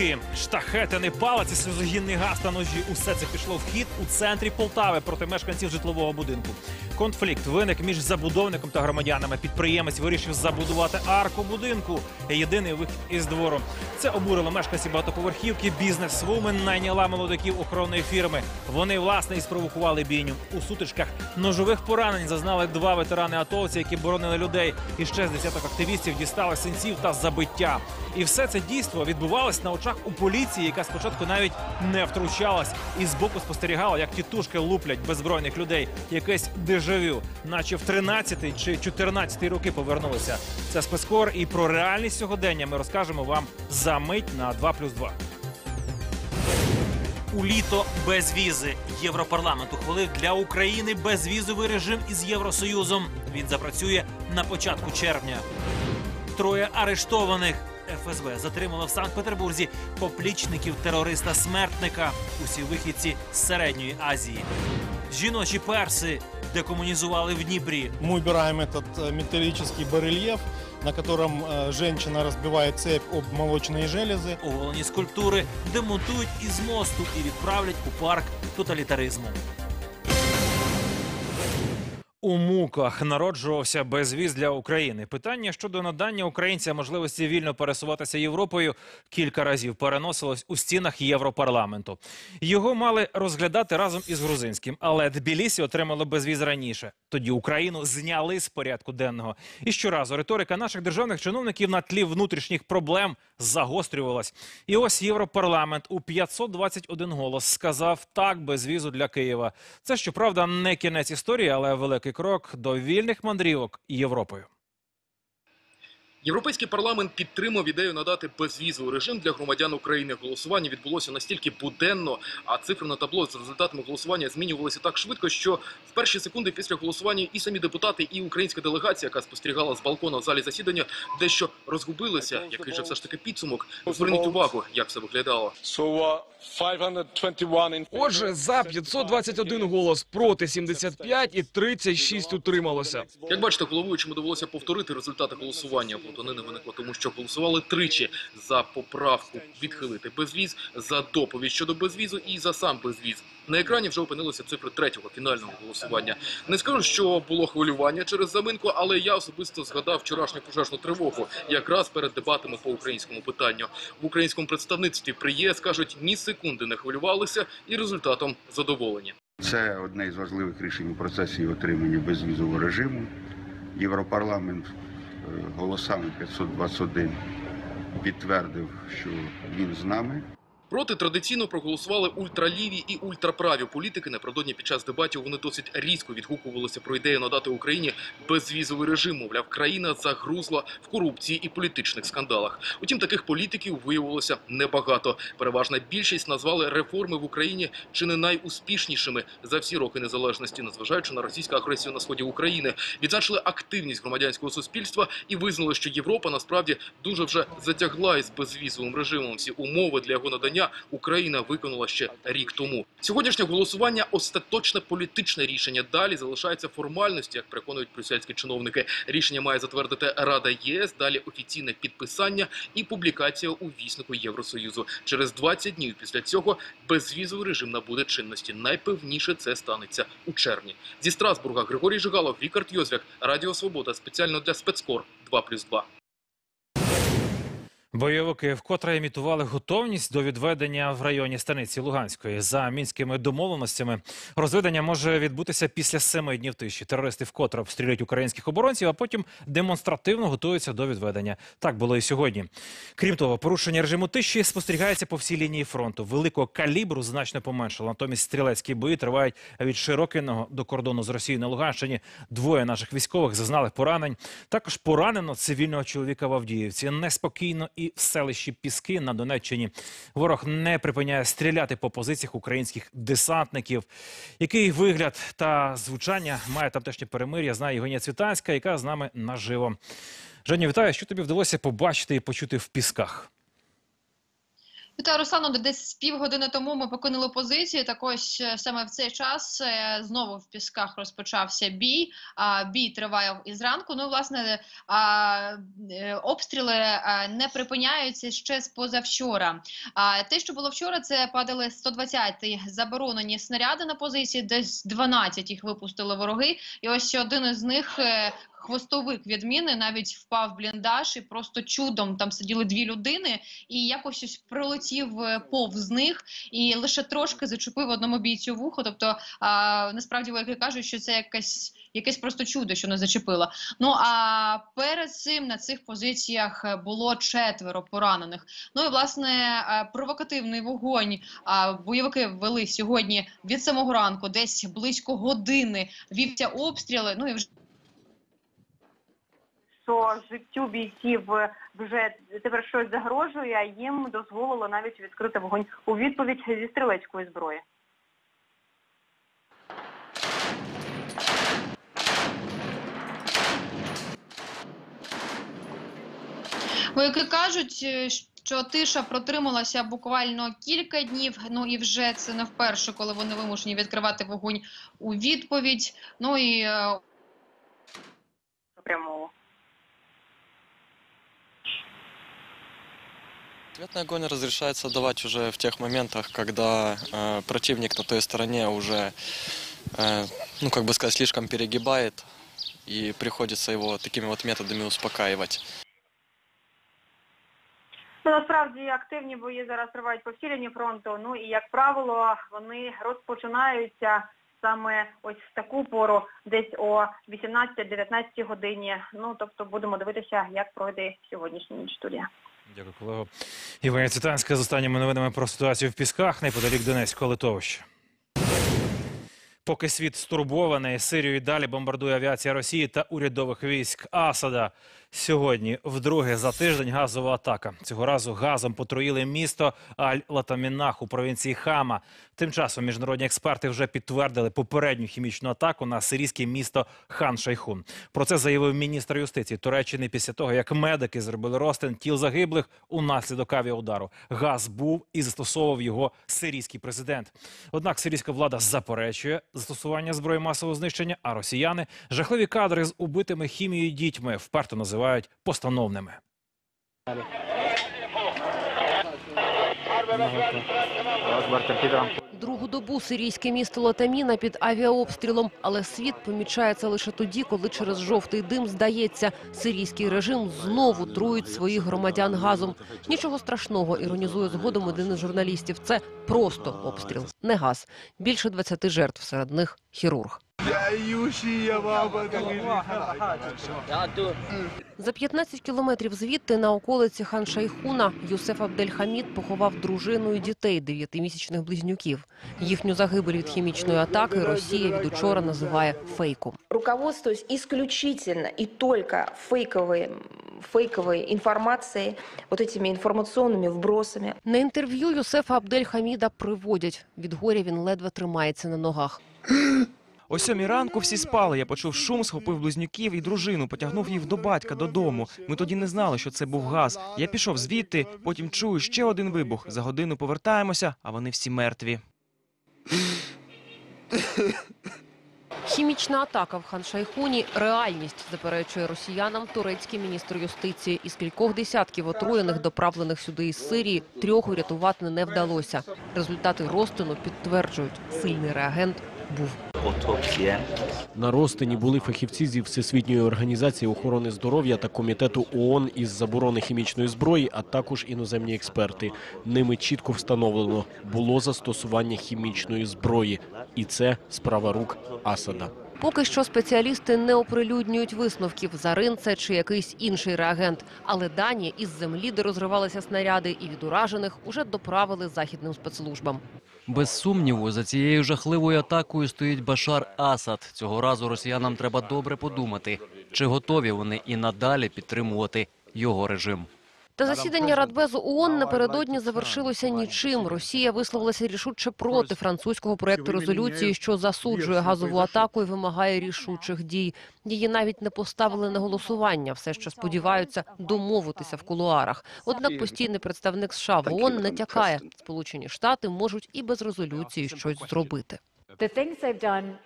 кийки, штахетини, палиці, сльозогінний газ та ножі. Усе це пішло в хід у центрі Полтави проти мешканців житлового будинку. Конфлікт виник між забудовником та громадянами. Підприємець вирішив забудувати арку будинку. Єдиний вихід із двору. Це обурило мешканців багатоповерхівки. Бізнес-вумен найняла молодиків охоронної фірми. Вони власне і спровокували бійню. У сутичках ножових поранень зазнали два ветерани атовці, які боронили людей. І ще з десяток активістів дістали синців та забиття. І все це дійство відбувалось на очах у поліції, яка спочатку навіть не втручалась і збоку спостерігала, як тітушки луплять беззбройних людей. Якесь дежавю, наче в 13-й чи 14-й роки повернулися. Це спецкор, і про реальність сьогодення ми розкажемо вам за мить на 2+,2. У літо без візи Європарламент ухвалив для України безвізовий режим із Євросоюзом. Він запрацює на початку червня. Троє арештованих. ФСБ затримало в Санкт-Петербурзі поплічників терориста-смертника. Усі вихідці з середньої Азії. Жіночі перси декомунізували в Дніпрі. Мы убираем этот э, металлический барельеф, на котором э, женщина разбивает цепь об молочные железы. Оголені скульптури демонтують із мосту і відправлять у парк тоталітаризму. У муках народжувався безвіз для України. Питання щодо надання українцям можливості вільно пересуватися Європою кілька разів переносилось у стінах Європарламенту. Його мали розглядати разом із грузинським, але Тбілісі отримало безвіз раніше. Тоді Україну зняли з порядку денного. І щоразу риторика наших державних чиновників на тлі внутрішніх проблем загострювалась. І ось Європарламент у 521 голос сказав так безвізу для Києва. Це щоправда не кінець історії, але великий крок до вільних мандрівок Європою. Європейський парламент підтримав ідею надати безвізовий режим для громадян України. Голосування відбулося настільки буденно, а цифри на табло з результатами голосування змінювалися так швидко, що в перші секунди після голосування і самі депутати, і українська делегація, яка спостерігала з балкона в залі засідання, дещо розгубилися. Який же все ж таки підсумок? Зверніть увагу, як все виглядало. Uh, 521 in Отже, за 521 голос, проти 75 і 36 утрималося. Як бачите, головуючому довелося повторити результати голосування. Плутанини виникло тому, що голосували тричі за поправку відхилити безвіз, за доповідь щодо безвізу і за сам безвіз. На екрані вже опинилися цифри третього фінального голосування. Не скажу, що було хвилювання через заминку, але я особисто згадав вчорашню пожежну тривогу, якраз перед дебатами по українському питанню. В українському представництві при ЄС кажуть, ні секунди не хвилювалися і результатом задоволені. Це одне із важливих рішень у процесі отримання безвізового режиму. Європарламент голосами 521 підтвердив, що він з нами. Проти традиційно проголосували ультраліві і ультраправі політики. Напередодні під час дебатів вони досить різко відгукувалися про ідею надати Україні безвізовий режим. Мовляв, країна загрузла в корупції і політичних скандалах. Утім, таких політиків виявилося небагато. Переважна більшість назвали реформи в Україні чи не найуспішнішими за всі роки незалежності, незважаючи на російську агресію на сході України. Відзначили активність громадянського суспільства і визнали, що Європа насправді дуже вже затягла із безвізовим режимом. Всі умови для його надання Україна виконала ще рік тому. Сьогоднішнє голосування остаточне політичне рішення. Далі залишаються формальності, як переконують брюссельські чиновники. Рішення має затвердити Рада ЄС. Далі офіційне підписання і публікація у віснику Євросоюзу. Через 20 днів після цього безвізовий режим набуде чинності. Найпевніше це станеться у червні. Зі Страсбурга Григорій Жигалов, Рікард Йозвяк, Радіо Свобода спеціально для спецкор 2+,2. Бойовики вкотре імітували готовність до відведення в районі станиці Луганської за мінськими домовленостями. Розведення може відбутися після семи днів тиші. Терористи вкотре обстрілюють українських оборонців, а потім демонстративно готуються до відведення. Так було і сьогодні. Крім того, порушення режиму тиші спостерігається по всій лінії фронту. Великого калібру значно поменшало. Натомість стрілецькі бої тривають від Широкиного до кордону з Росією на Луганщині. Двоє наших військових зазнали поранень. Також поранено цивільного чоловіка в Авдіївці. Неспокійно і в селищі Піски на Донеччині. Ворог не припиняє стріляти по позиціях українських десантників. Який вигляд та звучання має тамтешнє перемир'я, знає Євгенія Цвітанська, яка з нами наживо. Женю, вітаю, що тобі вдалося побачити і почути в пісках? Вітаю, Руслану. Десь з півгодини тому ми покинули позиції. Так ось е, саме в цей час е, знову в пісках розпочався бій. А бій триває і зранку. Ну, власне, е, обстріли не припиняються ще з позавчора. Те, що було вчора, це падали 120-ті заборонені снаряди на позиції. Десь 12 їх випустили вороги. І ось один із них. Хвостовик відміни навіть впав бліндаж, і просто чудом там сиділи дві людини, і якось ось пролетів е, повз них і лише трошки зачепив одному бійцю вухо. Тобто, а, насправді вояки кажуть, що це якесь, якесь просто чудо, що не зачепило. Ну а перед цим на цих позиціях е, було четверо поранених. Ну і власне е, провокативний вогонь бойовики вели сьогодні від самого ранку, десь близько години вівця обстріли. Ну і вже що життю бійців вже тепер щось загрожує, а їм дозволило навіть відкрити вогонь у відповідь зі стрілецької зброї. Вояки кажуть, е, що тиша протрималася буквально кілька днів. Ну і вже це не вперше, коли вони вимушені відкривати вогонь у відповідь. Ну і е, Ответный огонь разрешается давать уже в тех моментах, когда э, противник на той стороне уже, э, ну как бы сказать, слишком перегибает, и приходится его такими вот методами успокаивать. Ну, насправді активні бої зараз тривають по всій лінії фронту. Ну і як правило, вони розпочинаються саме ось в таку пору, десь о 18-19 годині. Ну тобто будемо дивитися, як пройде сьогоднішня ніч студія. Дякую, колего. Євгенія Цитанська з останніми новинами про ситуацію в Пісках неподалік Донецького литовища. Поки світ стурбований, Сирію і далі бомбардує авіація Росії та урядових військ Асада. Сьогодні, вдруге за тиждень, газова атака. Цього разу газом потруїли місто Аль-Латамінах у провінції Хама. Тим часом міжнародні експерти вже підтвердили попередню хімічну атаку на сирійське місто Хан Шайхун. Про це заявив міністр юстиції Туреччини після того, як медики зробили розтин тіл загиблих унаслідок авіаудару. Газ був і застосовував його сирійський президент. Однак сирійська влада заперечує застосування зброї масового знищення, а росіяни жахливі кадри з убитими хімією дітьми вперто називають постановними. Другу добу сирійське місто Латаміна під авіаобстрілом, але світ помічає це лише тоді, коли через жовтий дим здається, сирійський режим знову труїть своїх громадян газом. Нічого страшного, іронізує згодом один із журналістів. Це просто обстріл, не газ. Більше 20 жертв, серед них хірург. За 15 кілометрів звідти на околиці хан Шайхуна Юсеф Абдельхамід поховав дружину і дітей дев'ятимісячних близнюків. Їхню загибель від хімічної атаки Росія від учора називає фейком. руководствуясь исключительно и только фейковой, фейковой информацией, вот этими информационными вбросами, На інтерв'ю Юсефа Абдельхаміда приводять. Від горя він ледве тримається на ногах. О сьомій ранку всі спали. Я почув шум, схопив близнюків і дружину, потягнув їх до батька додому. Ми тоді не знали, що це був газ. Я пішов звідти, потім чую ще один вибух. За годину повертаємося, а вони всі мертві. Хімічна атака в хан Шайхуні – реальність, заперечує росіянам турецький міністр юстиції. Із кількох десятків отруєних, доправлених сюди із Сирії, трьох урятувати не вдалося. Результати розтину підтверджують – сильний реагент був. На розтині були фахівці зі Всесвітньої організації охорони здоров'я та комітету ООН із заборони хімічної зброї, а також іноземні експерти. Ними чітко встановлено було застосування хімічної зброї, і це справа рук Асада. Поки що спеціалісти не оприлюднюють висновків зарин це чи якийсь інший реагент. Але дані із землі, де розривалися снаряди, і від уражених уже доправили західним спецслужбам. Без сумніву, за цією жахливою атакою стоїть Башар Асад. Цього разу росіянам треба добре подумати, чи готові вони і надалі підтримувати його режим. Та засідання Радбезу ООН напередодні завершилося нічим. Росія висловилася рішуче проти французького проекту резолюції, що засуджує газову атаку і вимагає рішучих дій. Її навіть не поставили на голосування. Все ще сподіваються домовитися в кулуарах. Однак постійний представник США в ООН натякає, Сполучені Штати можуть і без резолюції щось зробити.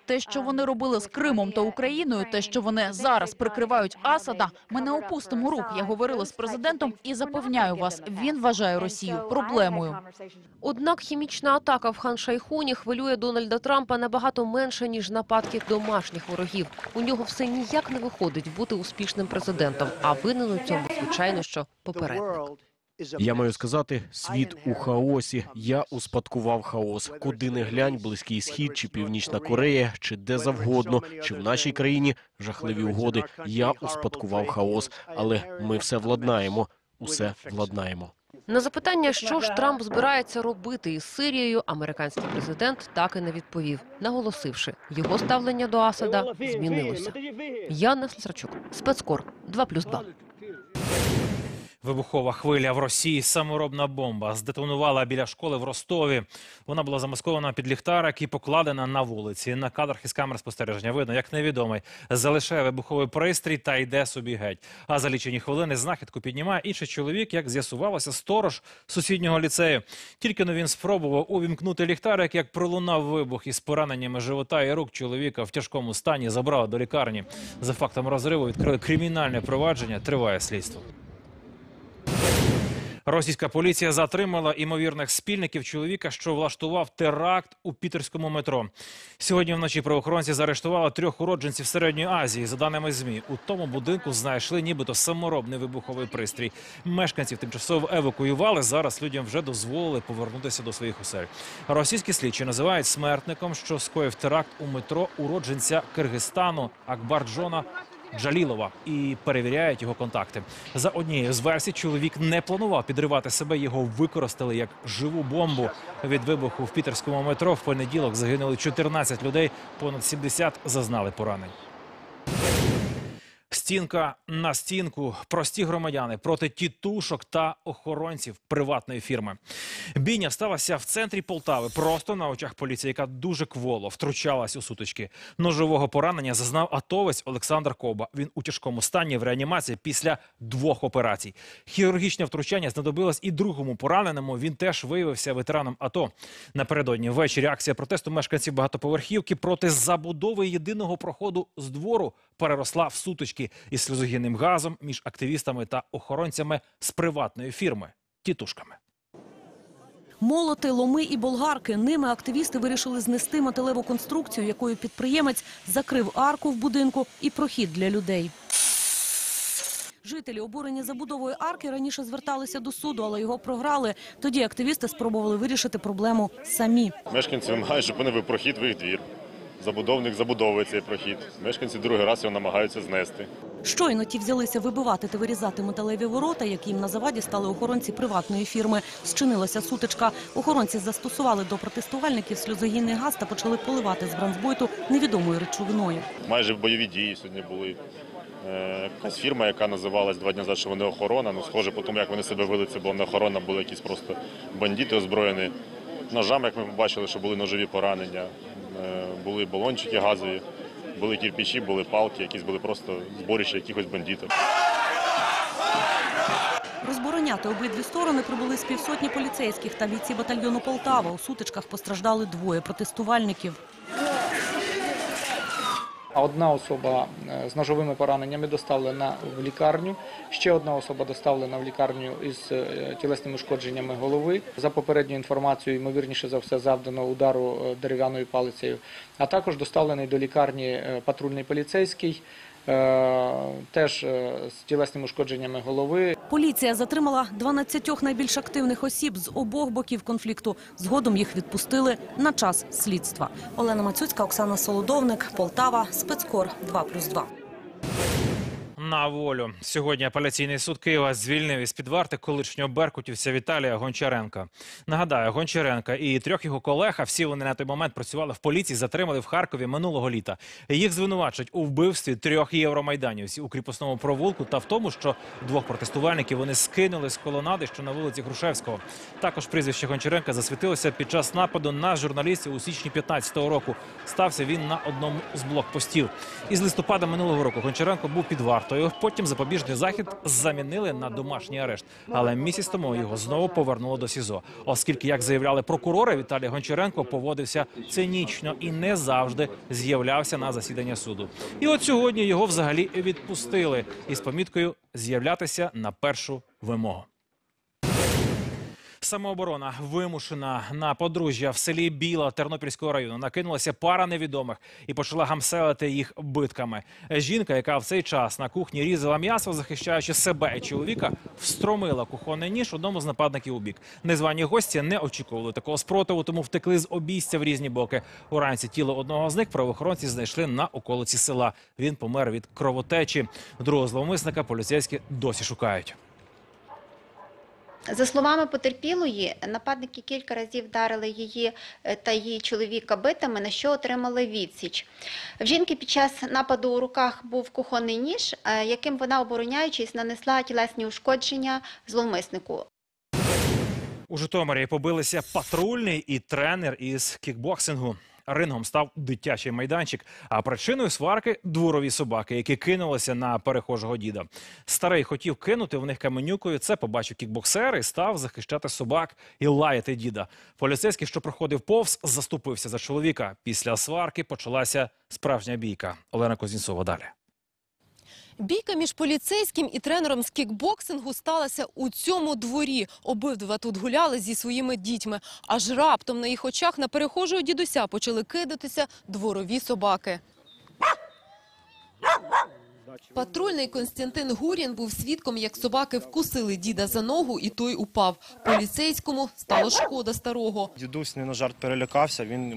Те, що вони робили з Кримом та Україною, те, що вони зараз прикривають Асада, ми не опустимо рук. Я говорила з президентом і запевняю вас, він вважає Росію проблемою. Однак хімічна атака в Хан-Шайхуні хвилює Дональда Трампа набагато менше, ніж нападки домашніх ворогів. У нього все ніяк не виходить бути успішним президентом, а винен у цьому, звичайно, що попередник. Я маю сказати, світ у хаосі. Я успадкував хаос. Куди не глянь, близький схід чи північна Корея, чи де завгодно, чи в нашій країні жахливі угоди. Я успадкував хаос, але ми все владнаємо. Усе владнаємо. На запитання, що ж Трамп збирається робити із Сирією, американський президент так і не відповів, наголосивши, його ставлення до Асада змінилося. Яна Слесарчук, спецкор 2+,2. Вибухова хвиля в Росії, саморобна бомба здетонувала біля школи в Ростові. Вона була замаскована під ліхтарик і покладена на вулиці. На кадрах із камер спостереження видно, як невідомий залишає вибуховий пристрій та йде собі геть. А за лічені хвилини знахідку піднімає інший чоловік, як з'ясувалося, сторож сусіднього ліцею. Тільки но він спробував увімкнути ліхтарик, як пролунав вибух із пораненнями живота і рук чоловіка в тяжкому стані забрали до лікарні. За фактом розриву відкрили кримінальне провадження. Триває слідство. Російська поліція затримала імовірних спільників чоловіка, що влаштував теракт у пітерському метро. Сьогодні вночі правоохоронці заарештували трьох уродженців Середньої Азії. За даними змі, у тому будинку знайшли нібито саморобний вибуховий пристрій. Мешканців тимчасово евакуювали. Зараз людям вже дозволили повернутися до своїх осель. Російські слідчі називають смертником, що скоїв теракт у метро уродженця Киргизстану Акбарджона Джалілова і перевіряють його контакти. За однією з версій, чоловік не планував підривати себе. Його використали як живу бомбу. Від вибуху в пітерському метро в понеділок загинули 14 людей, понад 70 зазнали поранень. Стінка на стінку. Прості громадяни проти тітушок та охоронців приватної фірми. Бійня сталася в центрі Полтави, просто на очах поліції, яка дуже кволо втручалась у сутички. Ножового поранення зазнав атовець Олександр Коба. Він у тяжкому стані в реанімації після двох операцій. Хірургічне втручання знадобилось і другому пораненому. Він теж виявився ветераном АТО. Напередодні ввечері акція протесту мешканців багатоповерхівки проти забудови єдиного проходу з двору переросла в сутички із сльозогінним газом між активістами та охоронцями з приватної фірми тітушками. Молоти, ломи і болгарки. Ними активісти вирішили знести металеву конструкцію, якою підприємець закрив арку в будинку і прохід для людей. Жителі, обурені забудовою арки, раніше зверталися до суду, але його програли. Тоді активісти спробували вирішити проблему самі. Мешканці вимагають, щоб вони вив прохід в їх двір. Забудовник забудовує цей прохід. Мешканці другий раз його намагаються знести. Щойно ті взялися вибивати та вирізати металеві ворота, які їм на заваді стали охоронці приватної фірми. Зчинилася сутичка. Охоронці застосували до протестувальників сльозогінний газ та почали поливати з бронзбойту невідомою речовиною. Майже бойові дії сьогодні були. Е, Якась фірма, яка називалась два дні назад, що вони охорона. Ну, схоже, по тому, як вони себе вели, це була не охорона, були якісь просто бандити озброєні. Ножами, як ми побачили, що були ножові поранення, були балончики газові, були кирпичі, були палки, якісь були просто зборища якихось бандитів. Розбороняти обидві сторони прибули з півсотні поліцейських та бійці батальйону Полтава. У сутичках постраждали двоє протестувальників. Одна особа е, з ножовими пораненнями доставлена в лікарню. Ще одна особа доставлена в лікарню із е, тілесними ушкодженнями голови. За попередньою інформацією, ймовірніше за все, завдано удару е, дерев'яною палицею. А також доставлений до лікарні патрульний поліцейський, теж е, з тілесними ушкодженнями голови. Поліція затримала 12 найбільш активних осіб з обох боків конфлікту. Згодом їх відпустили на час слідства. Олена Мацюцька, Оксана Солодовник, Полтава, спецкор 2+,2. На волю. Сьогодні апеляційний суд Києва звільнив із під варти колишнього беркутівця Віталія Гончаренка. Нагадаю, Гончаренка і трьох його колег, а всі вони на той момент працювали в поліції, затримали в Харкові минулого літа. Їх звинувачують у вбивстві трьох євромайданівців у кріпосному провулку та в тому, що двох протестувальників вони скинули з колонади, що на вулиці Грушевського. Також прізвище Гончаренка засвітилося під час нападу на журналістів у січні 15-го року. Стався він на одному з блокпостів. Із листопада минулого року Гончаренко був під вартою. Потім запобіжний захід замінили на домашній арешт. Але місяць тому його знову повернуло до СІЗО, оскільки, як заявляли прокурори, Віталій Гончаренко поводився цинічно і не завжди з'являвся на засідання суду. І от сьогодні його взагалі відпустили із поміткою з'являтися на першу вимогу. Самооборона вимушена на подружжя в селі Біла Тернопільського району. Накинулася пара невідомих і почала гамселити їх битками. Жінка, яка в цей час на кухні різала м'ясо, захищаючи себе і чоловіка, встромила кухонний ніж одному з нападників у бік. Незвані гості не очікували такого спротиву, тому втекли з обійстя в різні боки. Уранці тіло одного з них правоохоронці знайшли на околиці села. Він помер від кровотечі. Другого зловмисника поліцейські досі шукають. За словами потерпілої, нападники кілька разів вдарили її е, та її чоловіка битами, на що отримали відсіч. В жінки під час нападу у руках був кухонний ніж, е, яким вона, обороняючись, нанесла тілесні ушкодження зловмиснику. У Житомирі побилися патрульний і тренер із кікбоксингу. Рингом став дитячий майданчик, а причиною сварки дворові собаки, які кинулися на перехожого діда. Старий хотів кинути в них каменюкою. Це побачив кікбоксер і став захищати собак і лаяти діда. Поліцейський, що проходив повз, заступився за чоловіка. Після сварки почалася справжня бійка. Олена Козінцова далі. Бійка між поліцейським і тренером з кікбоксингу сталася у цьому дворі. Обидва тут гуляли зі своїми дітьми. Аж раптом на їх очах на перехожого дідуся почали кидатися дворові собаки. Патрульний Константин Гурін був свідком, як собаки вкусили діда за ногу, і той упав. Поліцейському стало шкода старого. Дідусь не на жарт перелякався, він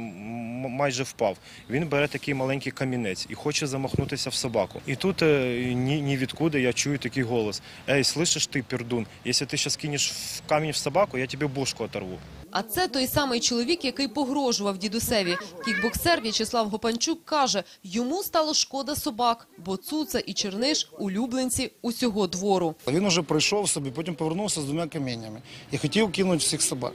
майже впав. Він бере такий маленький камінець і хоче замахнутися в собаку. І тут е, ні, ні відкуди я чую такий голос: Ей, слышиш ти, пердун, якщо ти зараз кинеш в камінь в собаку, я тобі бошку оторву. А це той самий чоловік, який погрожував дідусеві. Кікбоксер В'ячеслав Гопанчук каже, йому стало шкода собак, бо Цуца і Черниш – улюбленці усього двору. Він уже прийшов собі, потім повернувся з двома каміннями і хотів кинути всіх собак.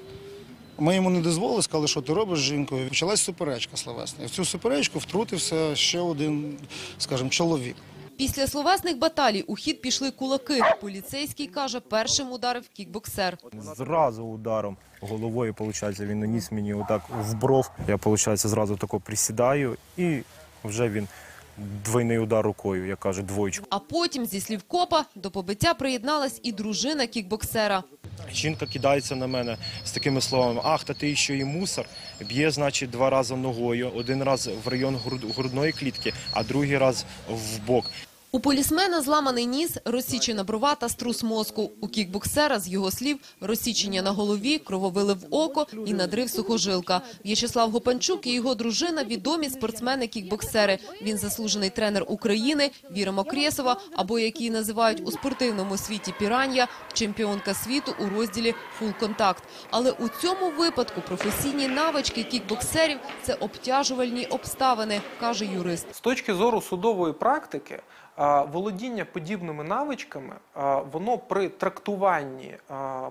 Ми йому не дозволили, сказали, що ти робиш з жінкою. Почалась суперечка словесна. І в цю суперечку втрутився ще один, скажімо, чоловік. Після словесних баталій у хід пішли кулаки. Поліцейський каже, першим ударив кікбоксер. Зразу ударом головою, виходить, він наніс мені отак в бров. Я, виходить, зразу тако присідаю і вже він двойний удар рукою, я кажу, двоєчку. А потім, зі слів копа, до побиття приєдналась і дружина кікбоксера. Жінка кидається на мене з такими словами: Ах, та ти ще і мусор. Б'є, значить, два рази ногою, один раз в район груд- грудної клітки, а другий раз в бок. У полісмена зламаний ніс, розсічена брова та струс мозку. У кікбоксера, з його слів, розсічення на голові, крововили в око і надрив сухожилка. В'ячеслав Гопанчук і його дружина – відомі спортсмени-кікбоксери. Він заслужений тренер України, Віра Мокрєсова, або, як її називають у спортивному світі піран'я, чемпіонка світу у розділі «Фул-контакт». Але у цьому випадку професійні навички кікбоксерів – це обтяжувальні обставини, каже юрист. З точки зору судової практики, володіння подібними навичками, воно при трактуванні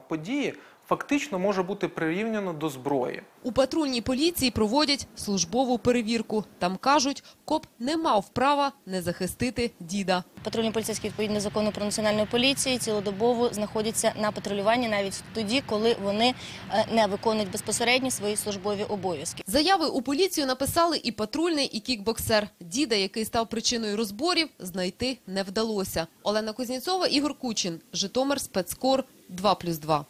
події фактично може бути прирівняно до зброї. У патрульній поліції проводять службову перевірку. Там кажуть, коп не мав права не захистити діда. Патрульні поліцейські відповідно закону про національну поліцію цілодобово знаходяться на патрулюванні навіть тоді, коли вони е, не виконують безпосередньо свої службові обов'язки. Заяви у поліцію написали і патрульний, і кікбоксер. Діда, який став причиною розборів, знайти не вдалося. Олена Кузнєцова, Ігор Кучин, Житомир, Спецкор, 2+,2.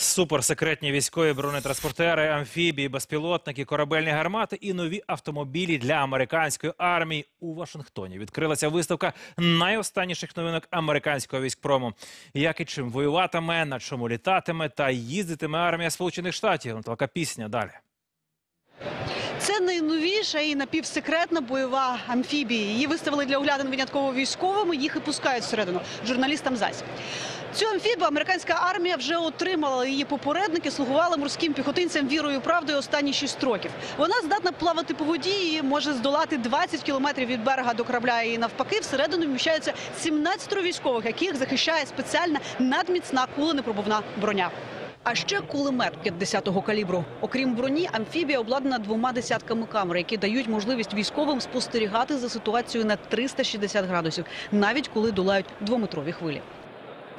Суперсекретні військові бронетранспортери, амфібії, безпілотники, корабельні гармати і нові автомобілі для американської армії у Вашингтоні. Відкрилася виставка найостанніших новинок американського військпрому. Як і чим воюватиме, на чому літатиме та їздитиме армія Сполучених Штатів. Наталка пісня далі. Це найновіша і напівсекретна бойова амфібія. Її виставили для оглядин винятково військовими. Їх і пускають всередину журналістам зась. Цю амфібію американська армія вже отримала. Її попередники слугували морським піхотинцям вірою і правдою останні шість років. Вона здатна плавати по воді і може здолати 20 кілометрів від берега до корабля. І навпаки, всередину вміщаються 17 військових, яких захищає спеціальна надміцна куленепробивна броня. А ще кулемет 50-го калібру. Окрім броні, амфібія обладнана двома десятками камер, які дають можливість військовим спостерігати за ситуацією на 360 градусів, навіть коли долають двометрові хвилі.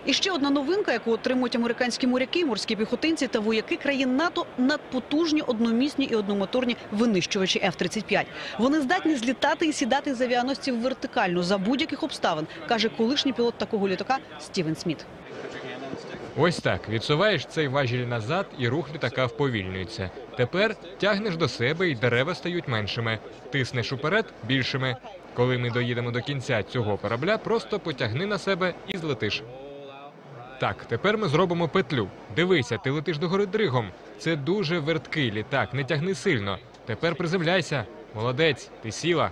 І ще одна новинка, яку отримують американські моряки, морські піхотинці та вояки країн НАТО надпотужні одномісні і одномоторні винищувачі F-35. Вони здатні злітати і сідати з авіаносців вертикально за будь-яких обставин, каже колишній пілот такого літака Стівен Сміт. Ось так відсуваєш цей важіль назад, і рух літака вповільнюється. Тепер тягнеш до себе, і дерева стають меншими. Тиснеш уперед більшими. Коли ми доїдемо до кінця цього корабля, просто потягни на себе і злетиш. Так, тепер ми зробимо петлю. Дивися, ти летиш догори дригом. Це дуже верткий літак, не тягни сильно. Тепер приземляйся. Молодець, ти сіла.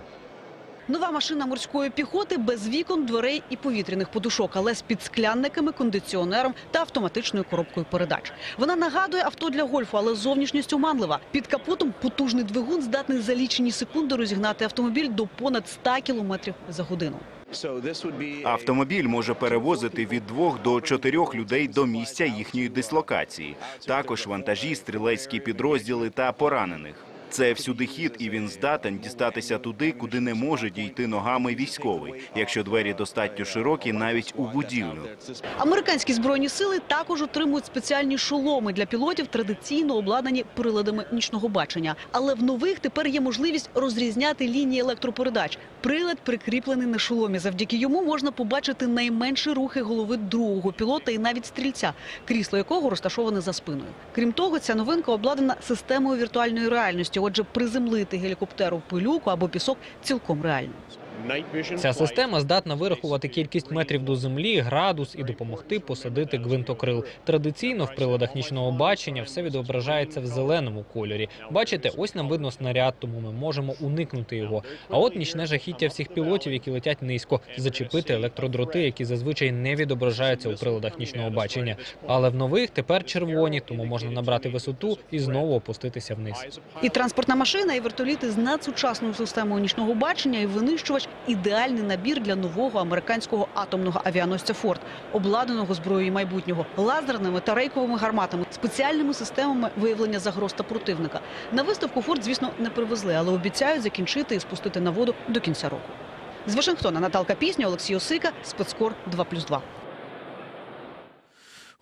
Нова машина морської піхоти без вікон, дверей і повітряних подушок, але з підсклянниками, кондиціонером та автоматичною коробкою передач. Вона нагадує авто для гольфу, але зовнішністю манлива. Під капотом потужний двигун здатний за лічені секунди розігнати автомобіль до понад 100 кілометрів за годину. Автомобіль може перевозити від двох до чотирьох людей до місця їхньої дислокації. Також вантажі, стрілецькі підрозділи та поранених. Це всюди хід, і він здатен дістатися туди, куди не може дійти ногами військовий, якщо двері достатньо широкі, навіть у будівлю. Американські збройні сили також отримують спеціальні шоломи для пілотів, традиційно обладнані приладами нічного бачення. Але в нових тепер є можливість розрізняти лінії електропередач. Прилад прикріплений на шоломі. Завдяки йому можна побачити найменші рухи голови другого пілота і навіть стрільця, крісло якого розташоване за спиною. Крім того, ця новинка обладнана системою віртуальної реальності. Отже, приземлити гелікоптер у пилюку або пісок цілком реально. Ця система здатна вирахувати кількість метрів до землі, градус і допомогти посадити гвинтокрил. Традиційно в приладах нічного бачення все відображається в зеленому кольорі. Бачите, ось нам видно снаряд, тому ми можемо уникнути його. А от нічне жахіття всіх пілотів, які летять низько, зачепити електродроти, які зазвичай не відображаються у приладах нічного бачення. Але в нових тепер червоні, тому можна набрати висоту і знову опуститися вниз. І транспортна машина, і вертоліти з надсучасною системою нічного бачення, і винищувач ідеальний набір для нового американського атомного авіаносця Форд, обладнаного зброєю майбутнього, лазерними та рейковими гарматами, спеціальними системами виявлення загроз та противника. На виставку Форд, звісно, не привезли, але обіцяють закінчити і спустити на воду до кінця року. З Вашингтона Наталка Пісня, Олексій Осика, спецкор 2+,2.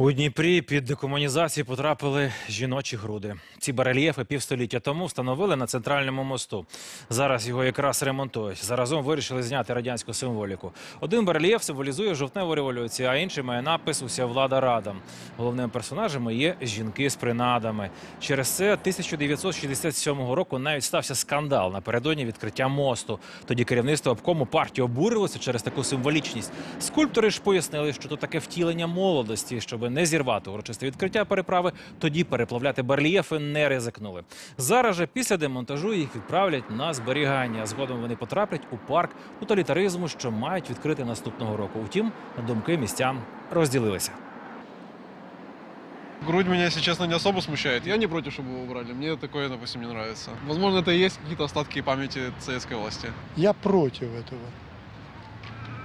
У Дніпрі під декомунізацію потрапили жіночі груди. Ці барельєфи півстоліття тому встановили на центральному мосту. Зараз його якраз ремонтують. Заразом вирішили зняти радянську символіку. Один барельєф символізує жовтневу революцію, а інший має напис Уся влада радам. Головними персонажами є жінки з принадами. Через це 1967 року навіть стався скандал напередодні відкриття мосту. Тоді керівництво обкому партії обурилося через таку символічність. Скульптори ж пояснили, що то таке втілення молодості, щоб не зірвати урочисте відкриття переправи, тоді переплавляти барельєфи не ризикнули. Зараз же після демонтажу їх відправлять на зберігання. Згодом вони потраплять у парк тоталітаризму, що мають відкрити наступного року. Утім, думки містян розділилися. Грудь меня, если честно, не особо смущает. Я не против, чтобы его убрали. Мне такое, допустим, не нравится. Возможно, это и есть какие-то остатки памяти советской власти. Я против этого.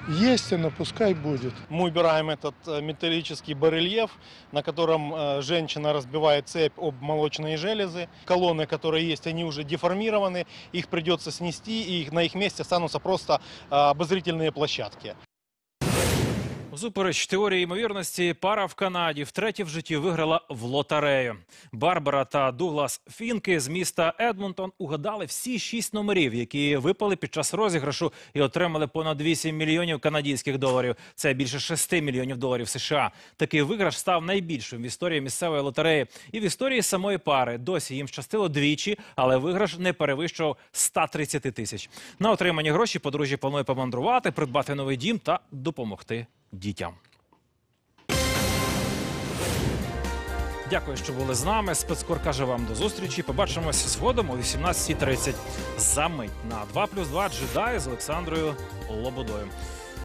Есть оно, пускай будет. Мы убираем этот э, металлический барельеф, на котором э, женщина разбивает цепь об молочные железы. Колонны, которые есть, они уже деформированы. Их придется снести, и их- на их месте останутся просто э, обозрительные площадки. Зупереч теорії ймовірності, пара в Канаді втретє в житті виграла в лотерею. Барбара та Дуглас Фінки з міста Едмонтон угадали всі шість номерів, які випали під час розіграшу і отримали понад 8 мільйонів канадських доларів. Це більше 6 мільйонів доларів США. Такий виграш став найбільшим в історії місцевої лотереї і в історії самої пари. Досі їм щастило двічі, але виграш не перевищував 130 тисяч. На отримані гроші подружжя планує помандрувати, придбати новий дім та допомогти дітям. Дякую, що були з нами. Спецкор каже вам до зустрічі. Побачимось згодом о 18.30 за мить на 2+,2 джедаї з Олександрою Лободою.